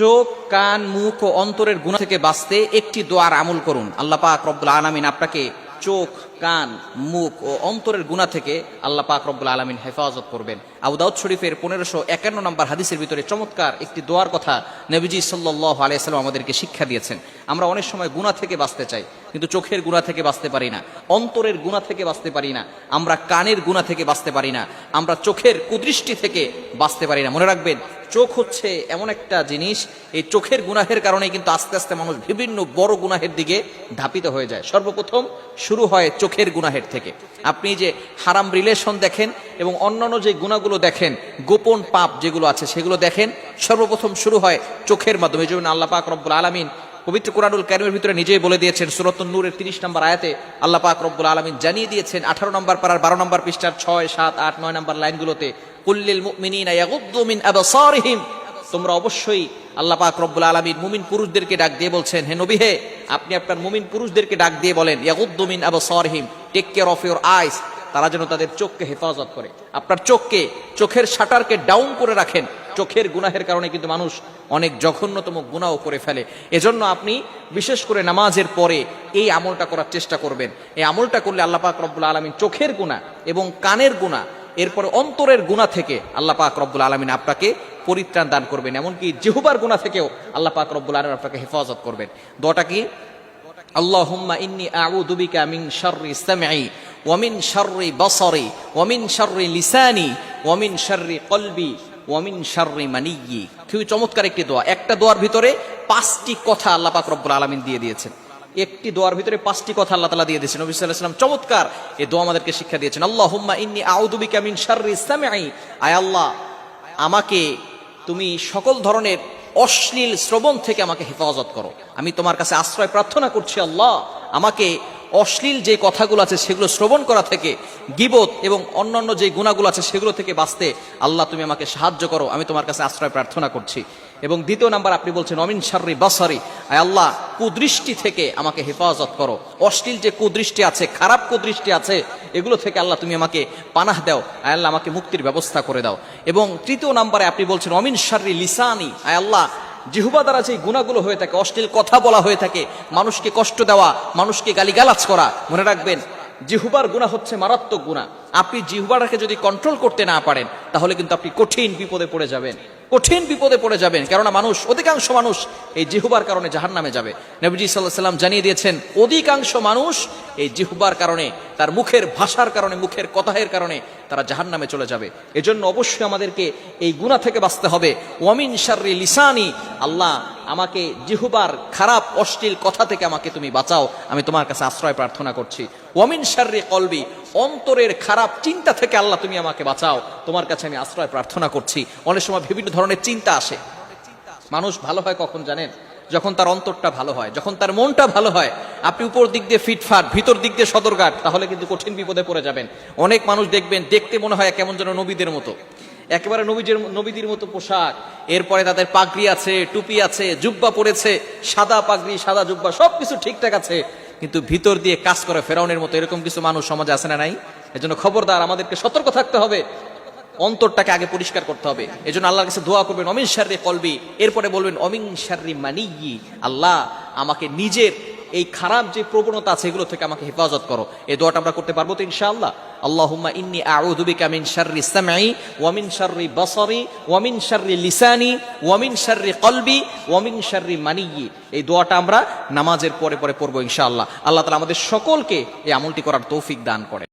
চোখ, কান, মুখ ও অন্তরের গুণ থেকে বাঁচতে একটি দোয়ার আমল করুন। আল্লাহ পাক রব্বুল আলমিন আপনাকে চোখ, কান, মুখ ও অন্তরের গুণা থেকে আল্লাহ পাক রব্বুল আলমিন হেফাজত করবেন। আবু দাউদ শরীফের পনেরোশো একান্ন নম্বর হাদিসের ভিতরে চমৎকার একটি দোয়ার কথা নবীজি সাল্লাহ আলাইসাল্লাম আমাদেরকে শিক্ষা দিয়েছেন। আমরা অনেক সময় গুণা থেকে বাঁচতে চাই, কিন্তু চোখের গুণা থেকে বাঁচতে পারি না, অন্তরের গুণা থেকে বাঁচতে পারি না, আমরা কানের গুণা থেকে বাঁচতে পারি না, আমরা চোখের কুদৃষ্টি থেকে বাঁচতে পারি না। মনে রাখবেন চোখ হচ্ছে এমন একটা জিনিস, এই চোখের গুনাহের কারণে কিন্তু আস্তে আস্তে মানুষ বিভিন্ন বড় গুনাহের দিকে ধাপিত হয়ে যায়। সর্বপ্রথম শুরু হয় চোখের গুনাহের থেকে। আপনি যে হারাম রিলেশন দেখেন এবং অন্যান্য যে গুণাগুলো দেখেন, গোপন পাপ যেগুলো আছে সেগুলো দেখেন, সর্বপ্রথম শুরু হয় চোখের মাধ্যমে। যেমন আল্লাহ পাক রব্বুল আলমিন পবিত্র কোরআনুল কারিমের ভিতরে নিজেই বলে দিয়েছেন সুরতুল নূরের তিরিশ নম্বর আয়াতে আল্লাহ পাক রব্বুল আলমিন জানিয়ে দিয়েছেন, আঠারো নম্বর পাড়ার বারো নম্বর পৃষ্ঠার ছয়, সাত, আট, নয় নম্বর লাইনগুলোতে কুল্লিল মিন তোমরা অবশ্যই আল্লাহ পাক রব্বুল আলমিন মুমিন পুরুষদেরকে ডাক দিয়ে বলছেন, হে নবী হে, আপনি আপনার মুমিন পুরুষদেরকে ডাক দিয়ে বলেন, ইয়াগুদ্দু মিন আবসারিহিম take care of your eyes তারা যেন তাদের চোখকে হেফাজত করে। আপনার চোখকে, চোখের শাটারকে ডাউন করে রাখেন। চোখের গুনাহের কারণে কিন্তু মানুষ অনেক জঘন্যতম গুণাও করে ফেলে। এজন্য আপনি বিশেষ করে নামাজের পরে এই আমলটা করার চেষ্টা করবেন। এই আমলটা করলে আল্লাহ পাক রব্বুল আলমিন চোখের গুণা এবং কানের গুণা এরপরে অন্তরের গুণা থেকে আল্লাহ পাক রব্বুল আলমিন আপনাকে পরিত্রাণ দান করবেন। এমনকি জেহুবার গুণা থেকেও আল্লাহ পাক রব্বুল আলমিন আপনাকে হেফাজত করবেন। দোয়াটা কি? শাররি লিসানি ওয়া মিন শাররি মানিয়্যি। খুবই চমৎকার একটি দোয়া। একটা দোয়ার ভিতরে পাঁচটি কথা আল্লাহ পাক রব্বুল আলামিন দিয়ে দিয়েছেন। একটি দোয়ার ভিতরে পাঁচটি কথা আল্লাহ তাআলা দিয়ে দিয়েছেন। নবী আলাইহি চমৎকার এই দোয়া আমাদেরকে শিক্ষা দিয়েছেন। আল্লাহুম্মা ইন্নি আউযু বিকা মিন শাররি সামঈ। আয় আল্লাহ, আমাকে তুমি সকল ধরনের অশ্লীল শ্রবণ থেকে আমাকে হেফাজত করো। আমি তোমার কাছে আশ্রয় প্রার্থনা করছি আল্লাহ, আমাকে অশ্লীল যে কথাগুলো আছে সেগুলো শ্রবণ করা থেকে গিবত এবং অন্যান্য যে গুণাগুলো আছে সেগুলো থেকে বাঁচতে আল্লাহ তুমি আমাকে সাহায্য করো, আমি তোমার কাছে আশ্রয় প্রার্থনা করছি। এবং দ্বিতীয় নাম্বার আপনি বলছেন, অমিন শার্রি বাসারি আয় আল্লাহ, কুদৃষ্টি থেকে আমাকে হেফাজত করো। অশ্লীল যে কুদৃষ্টি আছে, খারাপ কুদৃষ্টি আছে, এগুলো থেকে আল্লাহ তুমি আমাকে পানাহ দাও, আয় আল্লাহ আমাকে মুক্তির ব্যবস্থা করে দাও। এবং তৃতীয় নাম্বারে আপনি বলছেন, অমিন শার্রি লিসানি আয় আল্লাহ জিহুবা দ্বারা যে গুণাগুলো হয়ে থাকে, অশ্লীল কথা বলা হয়ে থাকে, মানুষকে কষ্ট দেওয়া, মানুষকে গালিগালাজ করা, মনে রাখবেন জিহুবার গুণা হচ্ছে মারাত্মক গুণা আপনি জিহুবাটাকে যদি কন্ট্রোল করতে না পারেন, তাহলে কিন্তু আপনি কঠিন বিপদে পড়ে যাবেন। কঠিন বিপদে পড়ে যাবেন, কেননা মানুষ, অধিকাংশ মানুষ এই জিহুবার কারণে জাহান নামে যাবে। নবীজি সাল্লাহ সাল্লাম জানিয়ে দিয়েছেন, অধিকাংশ মানুষ এই জিহুবার কারণে, তার মুখের ভাষার কারণে, মুখের কথাহের কারণে তারা জাহান নামে চলে যাবে। এজন্য অবশ্যই আমাদেরকে এই গুণা থেকে বাঁচতে হবে। ওয়ামিন শার্রি লিসানি, আল্লাহ আমাকে জিহুবার খারাপ, অশ্লীল কথা থেকে আমাকে তুমি বাঁচাও। আমি তোমার কাছে আশ্রয় প্রার্থনা করছি। ওয়ামিন শার্রি কলবি, অন্তরের খারাপ চিন্তা থেকে আল্লাহ তুমি আমাকে বাঁচাও। তোমার কাছে আমি আশ্রয় প্রার্থনা করছি। অনেক সময় বিভিন্ন ধরনের চিন্তা আসে। মানুষ ভালো হয় কখন জানেন? যখন তার অন্তরটা ভালো হয়, যখন তার মনটা ভালো হয়, আপনি উপর দিক দিয়ে ফিটফাট, ভিতর দিক দিয়ে সদরঘাট, তাহলে কিন্তু কঠিন বিপদে পড়ে যাবেন। অনেক মানুষ দেখবেন, দেখতে মনে হয় কেমন যেন নবীদের মতো। একেবারে নবীজের নবীদের মতো পোশাক। এরপরে তাদের পাগড়ি আছে, টুপি আছে, জুব্বা পরেছে, সাদা পাগড়ি, সাদা জুব্বা, সবকিছু ঠিকঠাক আছে। কিন্তু ভিতর দিয়ে কাজ করে ফেরাউনের মতো এরকম কিছু মানুষ সমাজে আছে না নাই? এজন্য খবরদার, আমাদেরকে সতর্ক থাকতে হবে। অন্তরটাকে আগে পরিষ্কার করতে হবে। এই জন্য আল্লাহর কাছে দোয়া করবেন, অমিন শার্রি কলবি। এরপরে বলবেন, অমিন শার্রি মানিয়ি আল্লাহ আমাকে নিজের এই খারাপ যে প্রবণতা আছে, এগুলো থেকে আমাকে হেফাজত করো। এই দোয়াটা আমরা করতে পারব তো ইনশাআল্লাহ। আল্লাহুম্মা ইন্নি আউযু বিকা মিন শাররি সামঈ ওয়া মিন শাররি বাসারি ওয়া মিন শাররি লিসানি ওয়া মিন শাররি কলবি ওয়া মিন শাররি মানিয়ি এই দোয়াটা আমরা নামাজের পরে পরে পড়ব ইনশাআল্লাহ। আল্লাহ তাআলা আমাদের সকলকে এই আমলটি করার তৌফিক দান করে